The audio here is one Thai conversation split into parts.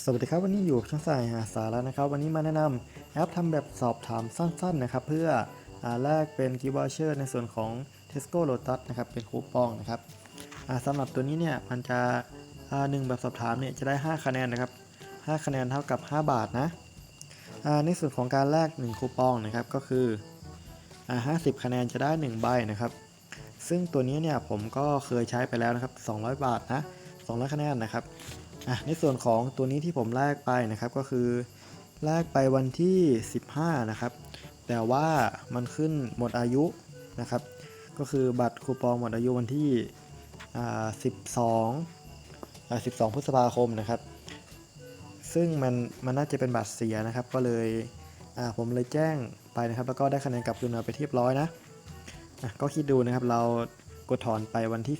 สวัสดีครับวันนี้อยู่ช่างสายหาสาระนะครับ วันนี้มาแนะนำแอปทำแบบสอบถามสั้นๆนะครับ เพื่ออแลกเป็นกิฟต์วอเชอร์ในส่วนของ Tesco Lotus นะครับเป็นคูปองนะครับอ่าสำหรับตัวนี้เนี่ยมันจะหนึ่งแบบสอบถามเนี่ยจะได้ 5 คะแนนนะครับ 5 คะแนนเท่ากับ 5 บาทนะในส่วนของการแลก1คูปองนะครับก็คืออ่า50 คะแนนจะได้ 1 ใบนะครับ ซึ่งตัวนี้เนี่ยผมก็เคยใช้ไปแล้วนะครับ 200 บาทนะ200 คะแนนนะครับ อะในส่วนของตัวนี้ที่ผมแลกไปนะครับก็คือแลกไปวันที่ 15 นะครับ แต่ว่ามันขึ้นหมดอายุนะครับ ก็คือบัตรคูปองหมดอายุวันที่12 12 พฤษภาคมนะครับ ซึ่งมันมันน่าจะเป็นบัตรเสียนะครับ ก็เลยผมเลยแจ้งไปนะครับ แล้วก็ได้คะแนนกลับคืนมาไปเรียบร้อยนะะก็คิดดูนะครับเรากดถอนไปวันที่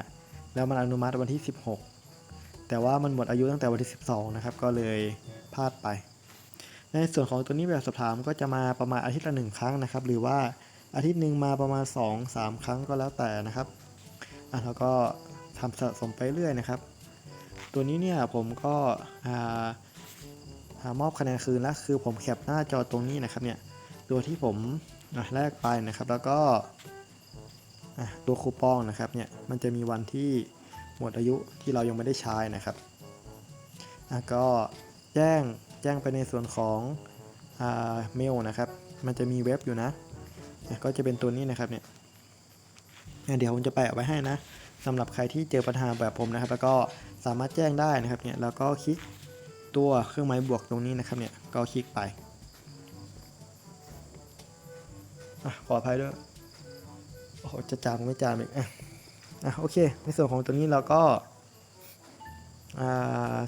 15 แล้วมันอนุมัติวันที่ 16 แต่ว่ามันหมดอายุตั้งแต่วันที่ 12 นะครับ ก็เลยพลาดไป ในส่วนของตัวนี้แบบสอบถามก็จะมาประมาณอาทิตย์ละหนึ่งครั้งนะครับ หรือว่าอาทิตย์หนึ่งมาประมาณ 2-3 ครั้งก็แล้วแต่นะครับอะแล้วก็ทำสะสมไปเรื่อยนะครับ ตัวนี้เนี่ยผมก็อ่ามอบคะแนนคืนแล้วคือผมแคปหน้าจอตรงนี้นะครับเนี่ยตัวที่ผมอะแลกไปนะครับแล้วก็อะตัวคูปองนะครับเนี่ยมันจะมีวันที่ หมดอายุที่เรายังไม่ได้ใช้นะครับก็แจ้งแจ้งไปในส่วนของเมลนะครับ มันจะมีเว็บอยู่นะ ก็จะเป็นตัวนี้นะครับเนี่ยเดี๋ยวผมจะแปะไว้ให้นะสำหรับใครที่เจอปัญหาแบบผมนะครับ แล้วก็สามารถแจ้งได้นะครับเนี่ยแล้วก็คลิกตัวเครื่องหมายบวกตรงนี้นะครับเนี่ยก็คลิกไปอขออภัยด้วยโอ้จะจามไม่จามอีกอะ อะโอเค ในส่วนของตัวนี้เราก็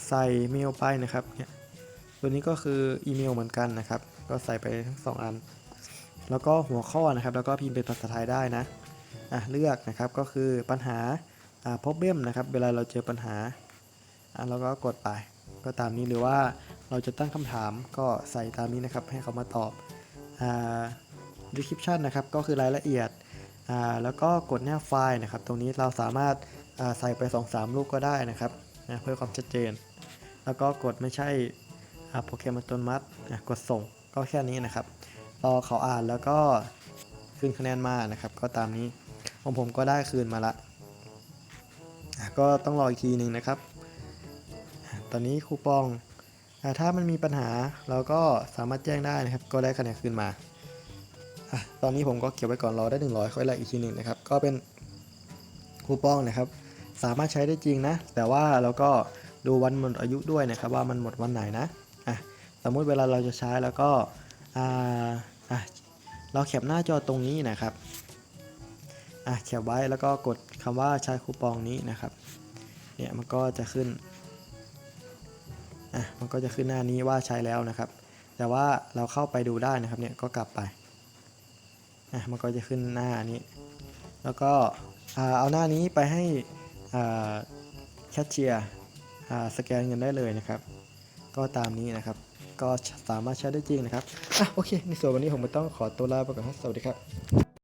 ใส่เมลไปนะครับเนี่ยตัวนี้ก็คืออีเมลเหมือนกันนะครับ ก็ใส่ไปทั้งสองอัน แล้วก็หัวข้อนะครับ แล้วก็พิมพ์เป็นภาษาไทยได้นะอะเลือกนะครับก็คือปัญหาอ่า problem นะครับ เวลาเราเจอปัญหาอะเราก็กดไป ก็ตามนี้หรือว่าเราจะตั้งคำถามก็ใส่ตามนี้นะครับ ให้เขามาตอบอ่า description นะครับ ก็คือรายละเอียดอ่ แล้วก็กดแนบไฟล์นะครับ ตรงนี้เราสามารถอ่าใส่ไป 2-3 ลูกก็ได้นะครับนะเพื่อความชัดเจน แล้วก็กดไม่ใช่โปรแกรมตันมัดอะกดส่งก็แค่นี้นะครับรอเขาอ่านแล้วก็คืนคะแนนมานะครับ ก็ตามนี้ของผมก็ได้คืนมาละก็ต้องรออีกทีหนึ่งนะครับ ตอนนี้คูปองอถ้ามันมีปัญหาเราก็สามารถแจ้งได้นะครับ ก็ได้คะแนนคืนมา อะตอนนี้ผมก็เก็บไว้ก่อนรอได้ 100 ค่อยแลกอีกทีหนึ่งนะครับ ก็เป็นคูปองนะครับ สามารถใช้ได้จริงนะ แต่ว่าเราก็ดูวันหมดอายุด้วยนะครับ ว่ามันหมดวันไหนนะอะสมมุติเวลาเราจะใช้แล้วก็อ่าอะเราแคปหน้าจอตรงนี้นะครับอะแคปไว้แล้วก็กดคำว่าใช้คูปองนี้นะครับ เนี่ยมันก็จะขึ้นอะมันก็จะขึ้นหน้านี้ว่าใช้แล้วนะครับ แต่ว่าเราเข้าไปดูได้นะครับเนี่ยก็กลับไป อะมันก็จะขึ้นหน้านี้ แล้วก็เอาหน้านี้ไปให้แคชเชียร์สแกนเงินได้เลยนะครับ ก็ตามนี้นะครับ ก็สามารถใช้ได้จริงนะครับอะโอเค ในส่วนวันนี้ผมต้องขอตัวลาไปก่อนครับสวัสดีครับ